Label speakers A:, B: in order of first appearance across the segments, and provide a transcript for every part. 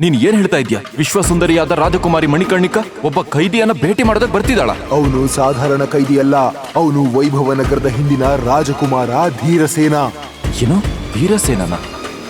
A: ನೀನ್ ಏನ್ ಹೇಳ್ತಾ ಇದ್ಯಾ? ವಿಶ್ವಸುಂದರಿಯಾದ ರಾಜಕುಮಾರಿ ಮಣಿಕರ್ಣಿಕ ಒಬ್ಬ ಕೈದಿಯನ್ನ ಭೇಟಿ ಮಾಡೋದಕ್ಕೆ ಬರ್ತಿದ್ದಾಳ.
B: ಅವನು ಸಾಧಾರಣ ಕೈದಿಯಲ್ಲ. ಅವನು ವೈಭವ ನಗರದ ಹಿಂದಿನ ರಾಜಕುಮಾರ ಧೀರಸೇನ.
A: ಏನು? ಧೀರಸೇನನ?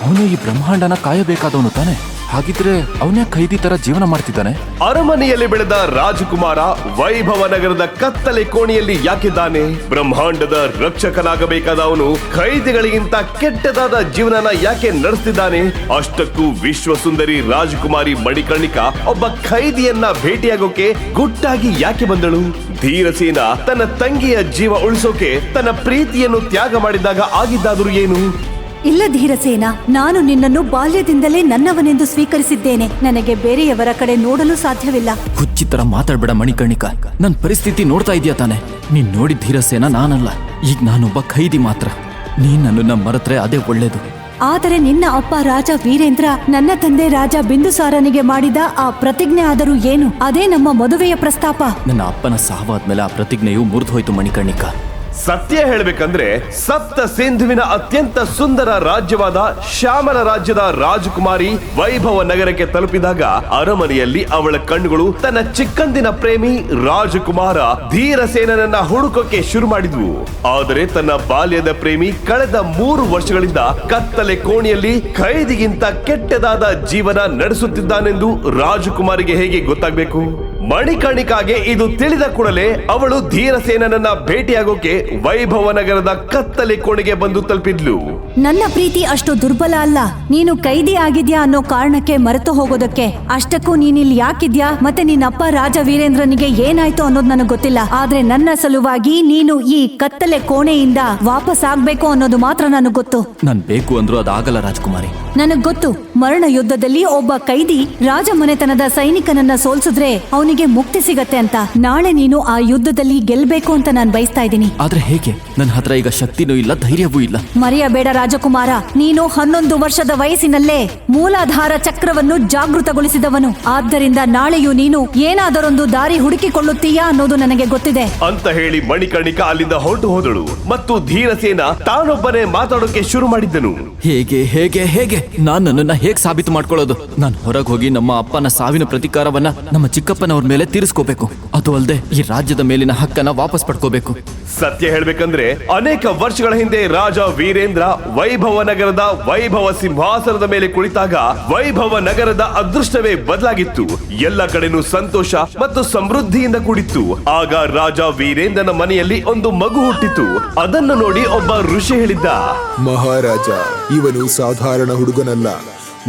A: ಅವನು ಈ ಬ್ರಹ್ಮಾಂಡನ ಕಾಯಬೇಕಾದವನು ತಾನೆ? ಹಾಗಿದ್ರೆ ಅವನೇ ಖೈದಿ ತರ ಜೀವನ ಮಾಡ್ತಿದ್ದಾನೆ?
C: ಅರಮನೆಯಲ್ಲಿ ಬೆಳೆದ ರಾಜಕುಮಾರ ವೈಭವ ನಗರದ ಕತ್ತಲೆ ಕೋಣೆಯಲ್ಲಿ ಯಾಕಿದ್ದಾನೆ? ಬ್ರಹ್ಮಾಂಡದ ರಕ್ಷಕನಾಗಬೇಕಾದ ಅವನು ಖೈದಿಗಳಿಗಿಂತ ಕೆಟ್ಟದಾದ ಜೀವನನ ಯಾಕೆ ನಡೆಸ್ತಿದ್ದಾನೆ? ಅಷ್ಟಕ್ಕೂ ವಿಶ್ವ ಸುಂದರಿ ರಾಜಕುಮಾರಿ ಮಣಿಕರ್ಣಿಕಾ ಒಬ್ಬ ಖೈದಿಯನ್ನ ಭೇಟಿಯಾಗೋಕೆ ಗುಟ್ಟಾಗಿ ಯಾಕೆ ಬಂದಳು? ಧೀರಸೇನ ತನ್ನ ತಂಗಿಯ ಜೀವ ಉಳಿಸೋಕೆ ತನ್ನ ಪ್ರೀತಿಯನ್ನು ತ್ಯಾಗ ಮಾಡಿದಾಗ ಆಗಿದ್ದಾದರೂ ಏನು?
D: ಇಲ್ಲ ಧೀರಸೇನ ನಾನು ನಿನ್ನನ್ನು ಬಾಲ್ಯದಿಂದಲೇ ನನ್ನವನೆಂದು ಸ್ವೀಕರಿಸಿದ್ದೇನೆ. ನನಗೆ ಬೇರೆಯವರ ಕಡೆ ನೋಡಲು ಸಾಧ್ಯವಿಲ್ಲ.
A: ಹುಚ್ಚಿತರ ಮಾತಾಡ್ಬೇಡ ಮಣಿಕರ್ಣಿಕ. ನನ್ ಪರಿಸ್ಥಿತಿ ನೋಡ್ತಾ ಇದೀಯ ತಾನೆ? ನೀನ್ ನೋಡಿ ಧೀರಸೇನ ನಾನಲ್ಲ. ಈಗ ನಾನೊಬ್ಬ ಖೈದಿ ಮಾತ್ರ. ನೀನ್ ನನ್ನನ್ನ ಮರೆತ್ರೆ ಅದೇ ಒಳ್ಳೇದು.
D: ಆದರೆ ನಿನ್ನ ಅಪ್ಪ ರಾಜ ವೀರೇಂದ್ರ ನನ್ನ ತಂದೆ ರಾಜ ಬಿಂದುಸಾರನಿಗೆ ಮಾಡಿದ ಆ ಪ್ರತಿಜ್ಞೆ ಆದರೂ ಏನು? ಅದೇ ನಮ್ಮ ಮದುವೆಯ ಪ್ರಸ್ತಾಪ.
A: ನನ್ನ ಅಪ್ಪನ ಸಾವಾದ್ಮೇಲೆ ಆ ಪ್ರತಿಜ್ಞೆಯು ಮುರಿದು ಹೋಯ್ತು ಮಣಿಕರ್ಣಿಕಾ.
C: ಸತ್ಯ ಹೇಳಬೇಕಂದ್ರೆ ಸಪ್ತ ಸಿಂಧುವಿನ ಅತ್ಯಂತ ಸುಂದರ ರಾಜ್ಯವಾದ ಶ್ಯಾಮಲ ರಾಜ್ಯದ ರಾಜಕುಮಾರಿ ವೈಭವ ನಗರಕ್ಕೆ ತಲುಪಿದಾಗ ಅರಮನೆಯಲ್ಲಿ ಅವಳ ಕಣ್ಣುಗಳು ತನ್ನ ಚಿಕ್ಕಂದಿನ ಪ್ರೇಮಿ ರಾಜಕುಮಾರ ಧೀರಸೇನನನ್ನ ಹುಡುಕೋಕೆ ಶುರು ಮಾಡಿದ್ವು. ಆದರೆ ತನ್ನ ಬಾಲ್ಯದ ಪ್ರೇಮಿ ಕಳೆದ ಮೂರು ವರ್ಷಗಳಿಂದ ಕತ್ತಲೆ ಕೋಣೆಯಲ್ಲಿ ಖೈದಿಗಿಂತ ಕೆಟ್ಟದಾದ ಜೀವನ ನಡೆಸುತ್ತಿದ್ದಾನೆಂದು ರಾಜಕುಮಾರಿಗೆ ಹೇಗೆ ಗೊತ್ತಾಗಬೇಕು? ಮಣಿಕರ್ಣಿಕಾಗೆ ಇದು ತಿಳಿದ ಕೂಡಲೇ ಅವಳು ಧೀರಸೇನನನ್ನ ಭೇಟಿಯಾಗೋಕೆ ವೈಭವ ನಗರದ ಕತ್ತಲೆ ಕೋಣೆಗೆ ಬಂದು ತಲುಪಿದ್ಲು.
D: ನನ್ನ ಪ್ರೀತಿ ಅಷ್ಟು ದುರ್ಬಲ ಅಲ್ಲ. ನೀನು ಕೈದಿ ಆಗಿದ್ಯಾ ಅನ್ನೋ ಕಾರಣಕ್ಕೆ ಮರೆತು ಹೋಗೋದಕ್ಕೆ. ಅಷ್ಟಕ್ಕೂ ನೀನಿಲ್ಲಿ ಯಾಕಿದ್ಯಾ? ಮತ್ತೆ ನಿನ್ನಪ್ಪ ರಾಜ ವೀರೇಂದ್ರನಿಗೆ ಏನಾಯ್ತು ಅನ್ನೋದು ನನಗೆ ಗೊತ್ತಿಲ್ಲ. ಆದ್ರೆ ನನ್ನ ಸಲುವಾಗಿ ನೀನು ಈ ಕತ್ತಲೆ ಕೋಣೆಯಿಂದ ವಾಪಸ್ ಆಗ್ಬೇಕು ಅನ್ನೋದು ಮಾತ್ರ ನನಗೆ ಗೊತ್ತು.
A: ನನ್ ಬೇಕು ಅಂದ್ರೂ ಅದಾಗಲ್ಲ ರಾಜ್ಕುಮಾರಿ.
D: ನನಗ್ ಗೊತ್ತು. ಮರಣ ಯುದ್ಧದಲ್ಲಿ ಒಬ್ಬ ಕೈದಿ ರಾಜ ಮನೆತನದ ಸೈನಿಕನನ್ನ ಸೋಲ್ಸಿದ್ರೆ ಅವನಿಗೆ ಮುಕ್ತಿ ಸಿಗತ್ತೆ ಅಂತ. ನಾಳೆ ನೀನು ಆ ಯುದ್ಧದಲ್ಲಿ ಗೆಲ್ಬೇಕು ಅಂತ ನಾನು ಬಯಸ್ತಾ ಇದ್ದೀನಿ.
A: ಆದ್ರೆ ಹೇಗೆ? ನನ್ನ ಹತ್ರ ಈಗ ಶಕ್ತಿನೂ ಇಲ್ಲ ಧೈರ್ಯವೂ ಇಲ್ಲ.
D: ಮರೆಯಬೇಡ ರಾಜಕುಮಾರ. ನೀನು ಹನ್ನೊಂದು ವರ್ಷದ ವಯಸ್ಸಿನಲ್ಲೇ ಮೂಲಾಧಾರ ಚಕ್ರವನ್ನು ಜಾಗೃತಗೊಳಿಸಿದವನು. ಆದ್ದರಿಂದ ನಾಳೆಯೂ ನೀನು ಏನಾದರೊಂದು ದಾರಿ ಹುಡುಕಿಕೊಳ್ಳುತ್ತೀಯಾ ಅನ್ನೋದು ನನಗೆ ಗೊತ್ತಿದೆ.
C: ಅಂತ ಹೇಳಿ ಮಣಿಕರ್ಣಿಕಾ ಅಲ್ಲಿಂದ ಹೊರಟು ಹೋದಳು. ಮತ್ತು ಧೀರಸೇನ ತಾನೊಬ್ಬನೇ ಮಾತಾಡೋಕೆ ಶುರು ಮಾಡಿದ್ದನು.
A: ಹೇಗೆ ಹೇಗೆ ಹೇಗೆ? ನಾನು ನನ್ನನ್ನ ಹೇಗ್ ಸಾಬೀತು ಮಾಡ್ಕೊಳ್ಳೋದು? ನಾನ್ ಹೊರಗೆ ಹೋಗಿ ನಮ್ಮ ಅಪ್ಪನ ಸಾವಿನ ಪ್ರತಿಕಾರವನ್ನ ನಮ್ಮ ಚಿಕ್ಕಪ್ಪನವ್ರ ಮೇಲೆ ತೀರಿಸ್ಕೋಬೇಕು. ಅದು ಅಲ್ಲದೆ ಈ ರಾಜ್ಯದ ಮೇಲಿನ ಹಕ್ಕನ್ನ ವಾಪಸ್ ಪಡ್ಕೋಬೇಕು.
C: ಸತ್ಯ ಹೇಳ್ಬೇಕಂದ್ರೆ ಅನೇಕ ವರ್ಷಗಳ ಹಿಂದೆ ರಾಜ ವೀರೇಂದ್ರ ವೈಭವ ನಗರದ ವೈಭವ ಸಿಂಹಾಸನದ ಮೇಲೆ ಕುಳಿತಾಗ ವೈಭವ ನಗರದ ಅದೃಷ್ಟವೇ ಬದಲಾಗಿತ್ತು. ಎಲ್ಲ ಕಡೆನೂ ಸಂತೋಷ ಮತ್ತು ಸಮೃದ್ಧಿಯಿಂದ ಕೂಡಿತ್ತು. ಆಗ ರಾಜ ವೀರೇಂದ್ರನ ಮನೆಯಲ್ಲಿ ಒಂದು ಮಗು ಹುಟ್ಟಿತು. ಅದನ್ನು ನೋಡಿ ಒಬ್ಬ ಋಷಿ ಹೇಳಿದ್ದ
B: ಮಹಾರಾಜ ಇವನು ಸಾಧಾರಣ ಹುಡುಗನಲ್ಲ.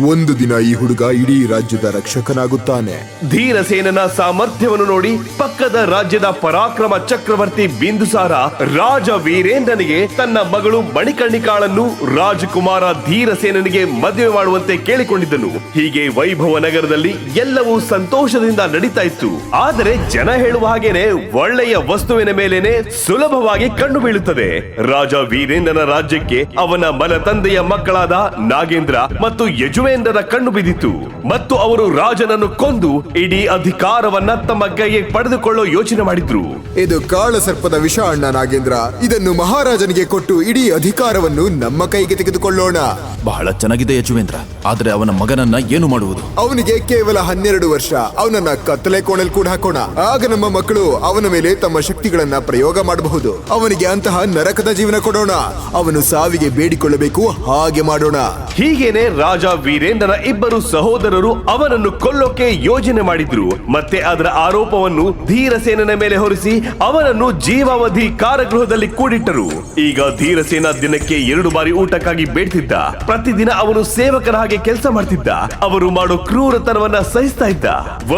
B: ಒಂದು ದಿನ ಈ ಹುಡುಗ ಇಡೀ ರಾಜ್ಯದ ರಕ್ಷಕನಾಗುತ್ತಾನೆ.
C: ಧೀರಸೇನನ ಸಾಮರ್ಥ್ಯವನ್ನು ನೋಡಿ ಪಕ್ಕದ ರಾಜ್ಯದ ಪರಾಕ್ರಮ ಚಕ್ರವರ್ತಿ ಬಿಂದುಸಾರ ರಾಜ ವೀರೇಂದ್ರನಿಗೆ ತನ್ನ ಮಗಳು ಮಣಿಕರ್ಣಿಕಾಳನ್ನು ರಾಜಕುಮಾರ ಧೀರಸೇನನಿಗೆ ಮದುವೆ ಮಾಡುವಂತೆ ಕೇಳಿಕೊಂಡಿದ್ದನು. ಹೀಗೆ ವೈಭವ ನಗರದಲ್ಲಿ ಎಲ್ಲವೂ ಸಂತೋಷದಿಂದ ನಡೀತಾ ಇತ್ತು. ಆದರೆ ಜನ ಹೇಳುವ ಹಾಗೇನೆ ಒಳ್ಳೆಯ ವಸ್ತುವಿನ ಮೇಲೇನೆ ಸುಲಭವಾಗಿ ಕಣ್ಣು ಬೀಳುತ್ತದೆ. ರಾಜ ವೀರೇಂದ್ರನ ರಾಜ್ಯಕ್ಕೆ ಅವನ ಮನ ತಂದೆಯ ಮಕ್ಕಳಾದ ನಾಗೇಂದ್ರ ಮತ್ತು ಯಜುವೇಂದ್ರನ ಕಣ್ಣು ಬಿದ್ದಿತು ಮತ್ತು ಅವರು ರಾಜನನ್ನು ಕೊಂದು ಇಡೀ ಅಧಿಕಾರವನ್ನ ತಮ್ಮ ಕೈಗೆ ಪಡೆದುಕೊಳ್ಳೋ ಯೋಚನೆ ಮಾಡಿದ್ರು.
B: ಇದು ಕಾಳ ಸರ್ಪದ ವಿಷ ಅಣ್ಣ ನಾಗೇಂದ್ರ. ಇದನ್ನು ಮಹಾರಾಜನಿಗೆ ಕೊಟ್ಟು ಇಡೀ ಅಧಿಕಾರವನ್ನು ನಮ್ಮ ಕೈಗೆ ತೆಗೆದುಕೊಳ್ಳೋಣ.
A: ಬಹಳ ಚೆನ್ನಾಗಿದೆ ಯಜುವೇಂದ್ರ. ಆದ್ರೆ ಅವನ ಮಗನನ್ನ ಏನು ಮಾಡುವುದು?
B: ಅವನಿಗೆ ಕೇವಲ ಹನ್ನೆರಡು ವರ್ಷ. ಅವನನ್ನ ಕತ್ತಲೆ ಕೋಣಲ್ ಕೂಡ ಹಾಕೋಣ. ಆಗ ನಮ್ಮ ಮಕ್ಕಳು ಅವನ ಮೇಲೆ ತಮ್ಮ ಶಕ್ತಿಗಳನ್ನ ಪ್ರಯೋಗ ಮಾಡಬಹುದು. ಅವನಿಗೆ ಅಂತಹ ನರಕದ ಜೀವನ ಕೊಡೋಣ. ಅವನು ಸಾವಿಗೆ ಬೇಡಿಕೊಳ್ಳಬೇಕು ಹಾಗೆ ಮಾಡೋಣ.
C: ಹೀಗೇನೆ ರಾಜ ವೀರೇಂದ್ರನ ಇಬ್ಬರು ಸಹೋದರರು ಅವನನ್ನು ಕೊಲ್ಲೋಕೆ ಯೋಜನೆ ಮಾಡಿದ್ರು. ಮತ್ತೆ ಅದರ ಆರೋಪವನ್ನು ಧೀರಸೇನನ ಮೇಲೆ ಹೊರಿಸಿ ಅವನನ್ನು ಜೀವಾವಧಿ ಕಾರಾಗೃಹದಲ್ಲಿ ಕೂಡಿಟ್ಟರು. ಈಗ ಧೀರಸೇನ ದಿನಕ್ಕೆ ಎರಡು ಬಾರಿ ಊಟಕ್ಕಾಗಿ ಬೇಡ್ತಿದ್ದ. ಪ್ರತಿದಿನ ಅವನು ಸೇವಕರ ಹಾಗೆ ಕೆಲಸ ಮಾಡ್ತಿದ್ದ. ಅವರು ಮಾಡೋ ಕ್ರೂರತನವನ್ನ ಸಹಿಸ್ತಾ ಇದ್ದ.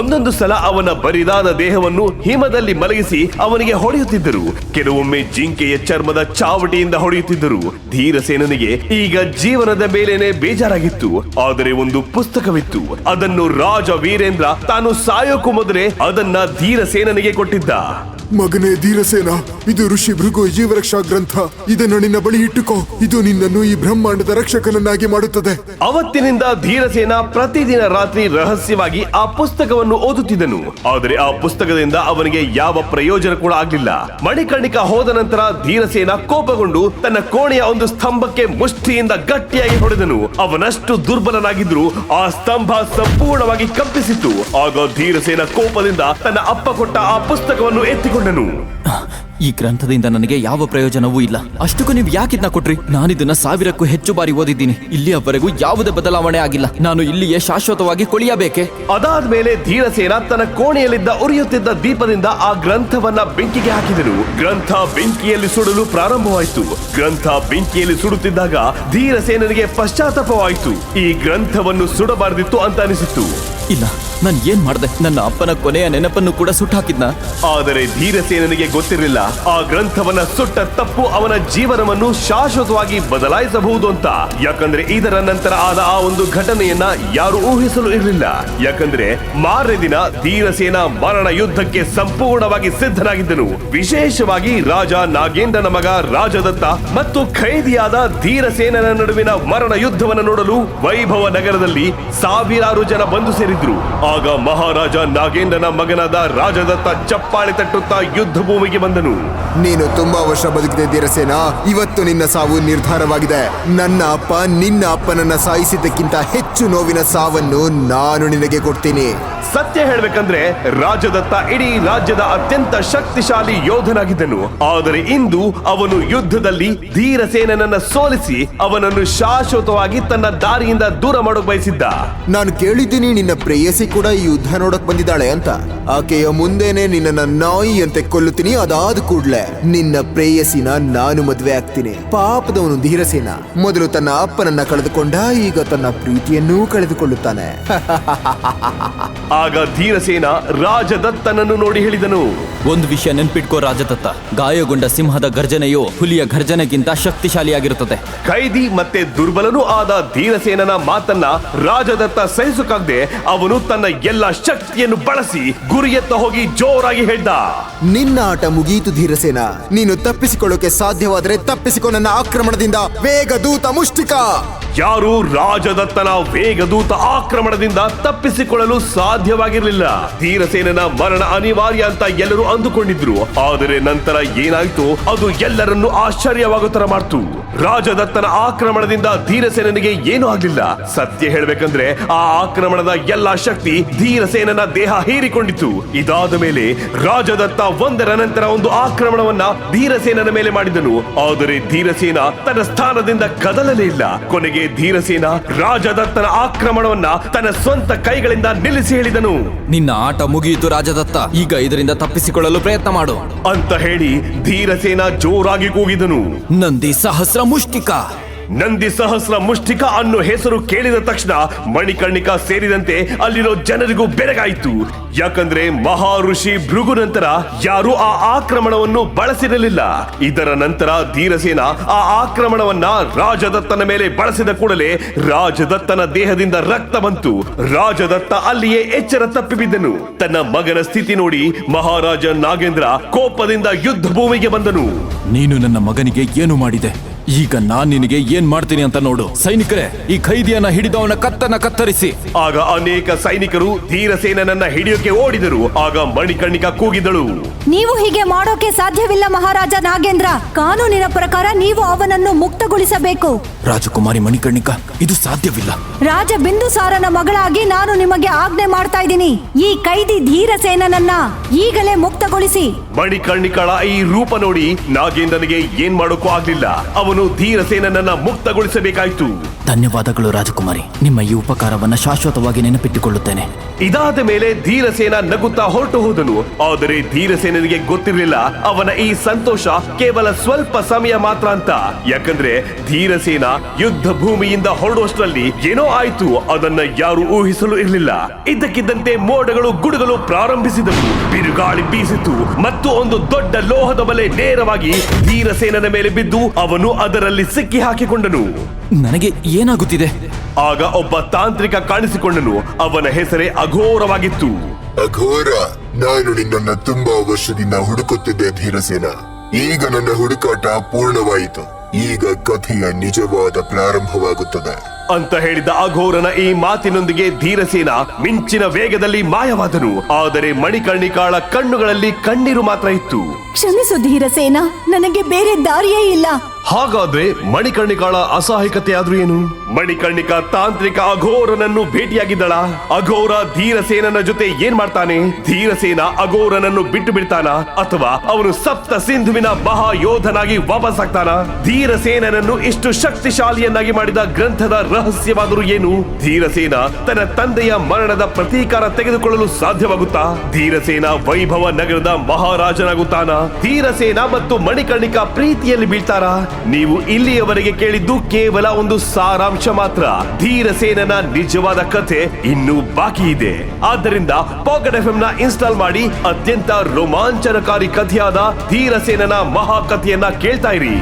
C: ಒಂದೊಂದು ಸಲ ಅವನ ಬರಿದಾದ ದೇಹವನ್ನು ಹಿಮದಲ್ಲಿ ಮಲಗಿಸಿ ಅವನಿಗೆ ಹೊಡೆಯುತ್ತಿದ್ದರು. ಕೆಲವೊಮ್ಮೆ ಜಿಂಕೆಯ ಚರ್ಮದ ಚಾವಟಿಯಿಂದ ಹೊಡೆಯುತ್ತಿದ್ದರು. ಧೀರಸೇನನಿಗೆ ಈಗ ಜೀವನದ ಮೇಲೇನೆ ಬೇಜಾರಾಗಿತ್ತು. ಆದರೆ ಒಂದು ಪುಸ್ತಕವಿತ್ತು. ಅದನ್ನು ರಾಜ ವೀರೇಂದ್ರ ತಾನು ಸಾಯೋಕು ಮೊದಲೇ ಅದನ್ನ ಧೀರಸೇನನಿಗೆ ಕೊಟ್ಟಿದ್ದ.
B: ಮಗನೇ ಧೀರಸೇನ, ಇದು ಋಷಿ ಭೃಗು ಜೀವರಕ್ಷಾ ಗ್ರಂಥ. ಇದನ್ನು ನಿನ್ನ ಬಳಿ ಇಟ್ಟುಕೋ. ಇದು ನಿನ್ನನ್ನು ಈ ಬ್ರಹ್ಮಾಂಡದ ರಕ್ಷಕನನ್ನಾಗಿ ಮಾಡುತ್ತದೆ.
C: ಅವತ್ತಿನಿಂದ ಧೀರಸೇನ ಪ್ರತಿದಿನ ರಾತ್ರಿ ರಹಸ್ಯವಾಗಿ ಆ ಪುಸ್ತಕವನ್ನು ಓದುತ್ತಿದ್ದನು. ಆದರೆ ಆ ಪುಸ್ತಕದಿಂದ ಅವನಿಗೆ ಯಾವ ಪ್ರಯೋಜನ ಕೂಡ ಆಗ್ಲಿಲ್ಲ. ಮಣಿಕರ್ಣಿಕ ಹೋದ ನಂತರ ಧೀರಸೇನ ಕೋಪಗೊಂಡು ತನ್ನ ಕೋಣೆಯ ಒಂದು ಸ್ತಂಭಕ್ಕೆ ಮುಷ್ಟಿಯಿಂದ ಗಟ್ಟಿಯಾಗಿ ಹೊಡೆದನು. ಅವನಷ್ಟು ದುರ್ಬಲನಾಗಿದ್ರು ಆ ಸ್ತಂಭ ಸಂಪೂರ್ಣವಾಗಿ ಕಂಪಿಸಿತ್ತು. ಆಗ ಧೀರಸೇನ ಕೋಪದಿಂದ ತನ್ನ ಅಪ್ಪ ಕೊಟ್ಟ ಆ ಪುಸ್ತಕವನ್ನು ಎತ್ತಿಕೊಂಡನು
A: ಈ ಗ್ರಂಥದಿಂದ ನನಗೆ ಯಾವ ಪ್ರಯೋಜನವೂ ಇಲ್ಲ. ಅಷ್ಟಕ್ಕೂ ನೀವು ಯಾಕಿದ್ನ ಕೊಟ್ರಿ? ನಾನಿದನ್ನ ಸಾವಿರಕ್ಕೂ ಹೆಚ್ಚು ಬಾರಿ ಓದಿದ್ದೀನಿ. ಇಲ್ಲಿಯವರೆಗೂ ಯಾವುದೇ ಬದಲಾವಣೆ ಆಗಿಲ್ಲ. ನಾನು ಇಲ್ಲಿಯೇ ಶಾಶ್ವತವಾಗಿ ಕೊಳಿಯಬೇಕೆ?
C: ಅದಾದ್ಮೇಲೆ ಧೀರಸೇನ ತನ್ನ ಕೋಣೆಯಲ್ಲಿದ್ದ ಉರಿಯುತ್ತಿದ್ದ ದೀಪದಿಂದ ಆ ಗ್ರಂಥವನ್ನ ಬೆಂಕಿಗೆ ಹಾಕಿದನು. ಗ್ರಂಥ ಬೆಂಕಿಯಲ್ಲಿ ಸುಡಲು ಪ್ರಾರಂಭವಾಯಿತು. ಗ್ರಂಥ ಬೆಂಕಿಯಲ್ಲಿ ಸುಡುತ್ತಿದ್ದಾಗ ಧೀರಸೇನನಿಗೆ ಪಶ್ಚಾತ್ತಾಪವಾಯಿತು. ಈ ಗ್ರಂಥವನ್ನು ಸುಡಬಾರದಿತ್ತು ಅಂತ ಅನಿಸಿತ್ತು.
A: ಇಲ್ಲ, ನಾನು ಏನ್ ಮಾಡ್ದೆ? ನನ್ನ ಅಪ್ಪನ ಕೊನೆಯ ನೆನಪನ್ನು ಕೂಡ ಸುಟ್ಟಾಕಿದ್ನ?
C: ಆದರೆ ಧೀರಸೇನನಿಗೆ ಗೊತ್ತಿರಲಿಲ್ಲ. ಆ ಗ್ರಂಥವನ್ನ ಸುಟ್ಟ ತಪ್ಪು ಅವನ ಜೀವನವನ್ನು ಶಾಶ್ವತವಾಗಿ ಬದಲಾಯಿಸಬಹುದು ಅಂತ. ಯಾಕಂದ್ರೆ ಇದರ ನಂತರ ಆದ ಆ ಒಂದು ಘಟನೆಯನ್ನ ಯಾರು ಊಹಿಸಲು ಇರಲಿಲ್ಲ. ಯಾಕಂದ್ರೆ ಮಾರನೇ ದಿನ ಧೀರಸೇನ ಮರಣ ಯುದ್ಧಕ್ಕೆ ಸಂಪೂರ್ಣವಾಗಿ ಸಿದ್ಧನಾಗಿದ್ದನು. ವಿಶೇಷವಾಗಿ ರಾಜ ನಾಗೇಂದ್ರನ ಮಗ ರಾಜದತ್ತ ಮತ್ತು ಖೈದಿಯಾದ ಧೀರಸೇನನ ನಡುವಿನ ಮರಣ ಯುದ್ಧವನ್ನು ನೋಡಲು ವೈಭವ ನಗರದಲ್ಲಿ ಸಾವಿರಾರು ಜನ ಬಂದು ಆಗ ಮಹಾರಾಜ ನಾಗೇಂದ್ರನ ಮಗನಾದ ರಾಜದತ್ತ ಚಪ್ಪಾಳೆ ತಟ್ಟುತ್ತಾ ಯುದ್ಧ ಭೂಮಿಗೆ ಬಂದನು.
B: ನೀನು ತುಂಬಾ ವರ್ಷ ಬದುಕಿದೆ ಸೇನಾ ಇವತ್ತು ನಿನ್ನ ಸಾವು ನಿರ್ಧಾರವಾಗಿದೆ. ನನ್ನ ಅಪ್ಪ ನಿನ್ನ ಅಪ್ಪನನ್ನ ಸಾಯಿಸಿದ್ದಕ್ಕಿಂತ ಹೆಚ್ಚು ನೋವಿನ ಸಾವನ್ನು ನಾನು ನಿನಗೆ ಕೊಡ್ತೀನಿ.
C: ಸತ್ಯ ಹೇಳ್ಬೇಕಂದ್ರೆ ರಾಜದತ್ತ ಇಡೀ ರಾಜ್ಯದ ಅತ್ಯಂತ ಶಕ್ತಿಶಾಲಿ ಯೋಧನಾಗಿದ್ದನು. ಆದರೆ ಇಂದು ಅವನು ಯುದ್ಧದಲ್ಲಿ ಧೀರಸೇನನನ್ನ ಸೋಲಿಸಿ ಅವನನ್ನು ಶಾಶ್ವತವಾಗಿ ತನ್ನ ದಾರಿಯಿಂದ ದೂರ ಮಾಡೋಕ್ ಬಯಸಿದ್ದ.
B: ನಾನು ಕೇಳಿದ್ದೀನಿ ನಿನ್ನ ಪ್ರೇಯಸಿ ಕೂಡ ಈ ಯುದ್ಧ ನೋಡಕ್ ಬಂದಿದ್ದಾಳೆ ಅಂತ. ಆಕೆಯ ಮುಂದೆನೆ ನಿನ್ನನ್ನ ನಾಯಿ ಅಂತೆ ಕೊಲ್ಲುತ್ತೀನಿ, ಅದಾದ ಕೂಡ್ಲೆ. ನಿನ್ನ ಪ್ರೇಯಸಿನ ನಾನು ಮದ್ವೆ ಆಗ್ತೀನಿ. ಪಾಪದವನು ಧೀರಸೇನ. ಮೊದಲು ತನ್ನ ಅಪ್ಪನನ್ನ ಕಳೆದುಕೊಂಡ, ಈಗ ತನ್ನ ಪ್ರೀತಿಯನ್ನೂ ಕಳೆದುಕೊಳ್ಳುತ್ತಾನೆ.
C: ಆಗ ಧೀರಸೇನ ರಾಜದತ್ತನನ್ನು ನೋಡಿ ಹೇಳಿದನು.
A: ಒಂದು ವಿಷಯ ನೆನ್ಪಿಟ್ಕೋ ರಾಜದತ್ತ. ಗಾಯಗೊಂಡ ಸಿಂಹದ ಗರ್ಜನೆಯು ಹುಲಿಯ ಗರ್ಜನೆಗಿಂತ ಶಕ್ತಿಶಾಲಿಯಾಗಿರುತ್ತದೆ.
C: ಕೈದಿ ಮತ್ತೆ ದುರ್ಬಲನೂ ಆದ ಧೀರಸೇನನ ಮಾತನ್ನ ರಾಜದತ್ತ ಸಹಿಸಕ್ಕಾಗದೆ ಅವನು ತನ್ನ ಎಲ್ಲ ಶಕ್ತಿಯನ್ನು ಬಳಸಿ ಗುರಿಯತ್ತ ಹೋಗಿ ಜೋರಾಗಿ ಹೇಳ್ದ.
B: ನಿನ್ನ ಆಟ ಮುಗಿಯಿತು ಧೀರಸೇನ. ನೀನು ತಪ್ಪಿಸಿಕೊಳ್ಳೋಕೆ ಸಾಧ್ಯವಾದರೆ ತಪ್ಪಿಸಿಕೊ ನನ್ನ ಆಕ್ರಮಣದಿಂದ. ವೇಗ ದೂತ ಮುಷ್ಟಿಕ.
C: ಯಾರು ರಾಜದತ್ತನ ವೇಗದೂತ ಆಕ್ರಮಣದಿಂದ ತಪ್ಪಿಸಿಕೊಳ್ಳಲು ಸಾಧ್ಯವಾಗಿರಲಿಲ್ಲ. ಧೀರಸೇನನ ಮರಣ ಅನಿವಾರ್ಯ ಅಂತ ಎಲ್ಲರೂ ಅಂದುಕೊಂಡಿದ್ರು. ಆದರೆ ನಂತರ ಏನಾಯ್ತು ಅದು ಎಲ್ಲರನ್ನು ಆಶ್ಚರ್ಯವಾಗೋ ತರ ಮಾಡ್ತು. ರಾಜದತ್ತನ ಆಕ್ರಮಣದಿಂದ ಧೀರಸೇನನಿಗೆ ಏನೂ ಆಗ್ಲಿಲ್ಲ. ಸತ್ಯ ಹೇಳ್ಬೇಕಂದ್ರೆ ಆ ಆಕ್ರಮಣದ ಎಲ್ಲಾ ಶಕ್ತಿ ಧೀರಸೇನನ ದೇಹ ಹೀರಿಕೊಂಡಿತು ಇದಾದ ಮೇಲೆ ರಾಜದತ್ತ ಒಂದರ ನಂತರ ಒಂದು ಆಕ್ರಮಣವನ್ನ ಧೀರಸೇನನ ಮೇಲೆ ಮಾಡಿದನು. ಆದರೆ ಧೀರಸೇನ ತನ್ನ ಸ್ಥಾನದಿಂದ ಕದಲಲೇ ಇಲ್ಲ. ಕೊನೆಗೆ ಧೀರಸೇನ ರಾಜದತ್ತನ ಆಕ್ರಮಣವನ್ನ ತನ್ನ ಸ್ವಂತ ಕೈಗಳಿಂದ ನಿಲ್ಲಿಸಿ ಹೇಳಿದನು.
A: ನಿನ್ನ ಆಟ ಮುಗಿಯಿತು ರಾಜದತ್ತ. ಈಗ ಇದರಿಂದ ತಪ್ಪಿಸಿಕೊಳ್ಳಲು ಪ್ರಯತ್ನ ಮಾಡು.
C: ಅಂತ ಹೇಳಿ ಧೀರಸೇನ ಜೋರಾಗಿ ಕೂಗಿದನು.
A: ನಂದಿ ಸಹಸ್ರ ಮುಷ್ಟಿಕ.
C: ನಂದಿ ಸಹಸ್ರ ಮುಷ್ಟಿಕ ಅನ್ನೋ ಹೆಸರು ಕೇಳಿದ ತಕ್ಷಣ ಮಣಿಕರ್ಣಿಕ ಸೇರಿದಂತೆ ಅಲ್ಲಿರೋ ಜನರಿಗೂ ಬೆರಗಾಯಿತು. ಯಾಕಂದ್ರೆ ಮಹಾ ಋಷಿ ಭೃಗು ನಂತರ ಯಾರು ಆ ಆಕ್ರಮಣವನ್ನು ಬಳಸಿರಲಿಲ್ಲ. ಇದರ ನಂತರ ಧೀರಸೇನ ಆ ಆಕ್ರಮಣವನ್ನ ರಾಜದತ್ತನ ಮೇಲೆ ಬಳಸಿದ ಕೂಡಲೇ ರಾಜದತ್ತನ ದೇಹದಿಂದ ರಕ್ತ ಬಂತು. ರಾಜದತ್ತ ಅಲ್ಲಿಯೇ ಎಚ್ಚರ ತಪ್ಪಿಬಿದ್ದನು. ತನ್ನ ಮಗನ ಸ್ಥಿತಿ ನೋಡಿ ಮಹಾರಾಜ ನಾಗೇಂದ್ರ ಕೋಪದಿಂದ ಯುದ್ಧ ಭೂಮಿಗೆ ಬಂದನು.
A: ನೀನು ನನ್ನ ಮಗನಿಗೆ ಏನು ಮಾಡಿದೆ? ಈಗ ನಾನ್ ನಿನಗೆ ಏನ್ ಮಾಡ್ತೀನಿ ಅಂತ ನೋಡು. ಸೈನಿಕರೇ ಈ ಖೈದಿಯನ್ನ ಹಿಡಿದವನ ಕತ್ತನ್ನ ಕತ್ತರಿಸಿ.
C: ಆಗ ಅನೇಕ ಸೈನಿಕರು ಧೀರಸೇನನನ್ನ ಹಿಡಿಯೋಕೆ ಓಡಿದರು. ಆಗ ಮಣಿಕರ್ಣಿಕ ಕೂಗಿದಳು.
D: ನೀವು ಹೀಗೆ ಮಾಡೋಕೆ ಸಾಧ್ಯವಿಲ್ಲ ಮಹಾರಾಜ ನಾಗೇಂದ್ರ. ಕಾನೂನಿನ ಪ್ರಕಾರ ನೀವು ಅವನನ್ನು ಮುಕ್ತಗೊಳಿಸಬೇಕು.
A: ರಾಜಕುಮಾರಿ ಮಣಿಕರ್ಣಿಕ ಇದು ಸಾಧ್ಯವಿಲ್ಲ.
D: ರಾಜ ಬಿಂದುಸಾರನ ಮಗಳಾಗಿ ನಾನು ನಿಮಗೆ ಆಜ್ಞೆ ಮಾಡ್ತಾ ಇದ್ದೀನಿ. ಈ ಕೈದಿ ಧೀರಸೇನನನ್ನ ಈಗಲೇ ಮುಕ್ತಗೊಳಿಸಿ.
C: ಮಣಿಕರ್ಣಿಕಳ ಈ ರೂಪ ನೋಡಿ ನಾಗೇಂದ್ರನಿಗೆ ಏನ್ ಮಾಡೋಕ್ಕೂ ಆಗ್ಲಿಲ್ಲ. ಅವನು ಧೀರಸೇನನನ್ನ ಮುಕ್ತಗೊಳಿಸಬೇಕಾಯ್ತು.
A: ಧನ್ಯವಾದಗಳು ರಾಜಕುಮಾರಿ. ನಿಮ್ಮ ಈ ಉಪಕಾರವನ್ನ ಶಾಶ್ವತವಾಗಿ ನೆನಪಿಟ್ಟುಕೊಳ್ಳುತ್ತೇನೆ.
C: ಇದಾದ ಮೇಲೆ ಧೀರಸೇನ ನಗುತ್ತಾ ಹೊರಟು ಹೋದನು. ಆದರೆ ಧೀರಸೇನನಿಗೆ ಗೊತ್ತಿರಲಿಲ್ಲ. ಅವನ ಈ ಸಂತೋಷ ಕೇವಲ ಸ್ವಲ್ಪ ಸಮಯ ಮಾತ್ರ ಅಂತ. ಯಾಕಂದ್ರೆ ಧೀರಸೇನ ಯುದ್ಧ ಭೂಮಿಯಿಂದ ಹೊರಡುವಷ್ಟರಲ್ಲಿ ಏನೋ ಆಯ್ತು. ಅದನ್ನ ಯಾರು ಊಹಿಸಲು ಇರಲಿಲ್ಲ. ಇದ್ದಕ್ಕಿದ್ದಂತೆ ಮೋಡಗಳು ಗುಡುಗಲು ಪ್ರಾರಂಭಿಸಿದವು. ಬಿರುಗಾಳಿ ಬೀಸಿತು. ಮತ್ತು ಒಂದು ದೊಡ್ಡ ಲೋಹದ ಬಲೆ ನೇರವಾಗಿ ಧೀರಸೇನನ ಮೇಲೆ ಬಿದ್ದು ಅವನು ಅದರಲ್ಲಿ ಸಿಕ್ಕಿ ಹಾಕಿಕೊಂಡನು
A: ನನಗೆ ಏನಾಗುತ್ತಿದೆ?
C: ಆಗ ಒಬ್ಬ ತಾಂತ್ರಿಕ ಕಾಣಿಸಿಕೊಂಡನು. ಅವನ ಹೆಸರೇ ಅಘೋರವಾಗಿತ್ತು.
E: ಅಘೋರ ನಾನು ನಿನ್ನನ್ನು ತುಂಬಾ ವರ್ಷದಿಂದ ಹುಡುಕುತ್ತಿದ್ದೆ ಧೀರಸೇನ. ಈಗ ನನ್ನ ಹುಡುಕಾಟ ಪೂರ್ಣವಾಯಿತು. ಈಗ ಕಥೆಯ ನಿಜವಾದ ಪ್ರಾರಂಭವಾಗುತ್ತದೆ.
C: ಅಂತ ಹೇಳಿದ ಅಘೋರನ ಈ ಮಾತಿನೊಂದಿಗೆ ಧೀರಸೇನ ಮಿಂಚಿನ ವೇಗದಲ್ಲಿ ಮಾಯವಾದನು. ಆದರೆ ಮಣಿಕರ್ಣಿಕಾಳ ಕಣ್ಣುಗಳಲ್ಲಿ ಕಣ್ಣೀರು ಮಾತ್ರ ಇತ್ತು.
D: ಕ್ಷಮಿಸು ಧೀರಸೇನ ನನಗೆ ಬೇರೆ ದಾರಿಯೇ ಇಲ್ಲ.
C: ಹಾಗಾದ್ರೆ ಮಣಿಕರ್ಣಿಕಾಳ ಅಸಹಾಯಕತೆ ಆದ್ರೂ ಏನು? ಮಣಿಕರ್ಣಿಕಾ ತಾಂತ್ರಿಕ ಅಘೋರನನ್ನು ಭೇಟಿಯಾಗಿದ್ದಳ. ಅಘೋರ ಧೀರಸೇನನ ಜೊತೆ ಏನ್ ಮಾಡ್ತಾನೆ? ಧೀರಸೇನ ಅಘೋರನನ್ನು ಬಿಟ್ಟು ಬಿಡ್ತಾನ? ಅಥವಾ ಅವನು ಸಪ್ತ ಸಿಂಧುವಿನ ಮಹಾಯೋಧನಾಗಿ ವಾಪಸ್ ಆಗ್ತಾನ? ಧೀರಸೇನನನ್ನು ಇಷ್ಟು ಶಕ್ತಿಶಾಲಿಯನ್ನಾಗಿ ಮಾಡಿದ ಗ್ರಂಥದ ರಹಸ್ಯವಾದರೂ ಏನು? ಧೀರಸೇನ ತನ್ನ ತಂದೆಯ ಮರಣದ ಪ್ರತೀಕಾರ ತೆಗೆದುಕೊಳ್ಳಲು ಸಾಧ್ಯವಾಗುತ್ತಾ? ಧೀರಸೇನ ವೈಭವ ನಗರದ ಮಹಾರಾಜನಾಗುತ್ತಾನ? ಧೀರಸೇನ ಮತ್ತು ಮಣಿಕರ್ಣಿಕಾ ಪ್ರೀತಿಯಲ್ಲಿ ಬೀಳ್ತಾರಾ? ನೀವು ಇಲ್ಲಿಯವರೆಗೆ ಕೇಳಿದ್ದು ಕೇವಲ ಒಂದು ಸಾರಾಂಶ ಮಾತ್ರ. ಧೀರಸೇನನ ನಿಜವಾದ ಕಥೆ ಇನ್ನೂ ಬಾಕಿ ಇದೆ. ಆದ್ದರಿಂದ ಪಾಕೆಟ್ ಎಫ್ನ ಇನ್ಸ್ಟಾಲ್ ಮಾಡಿ ಅತ್ಯಂತ ರೋಮಾಂಚನಕಾರಿ ಕಥೆಯಾದ ಧೀರಸೇನನ ಮಹಾಕಥೆಯನ್ನ ಕೇಳ್ತಾ ಇರಿ.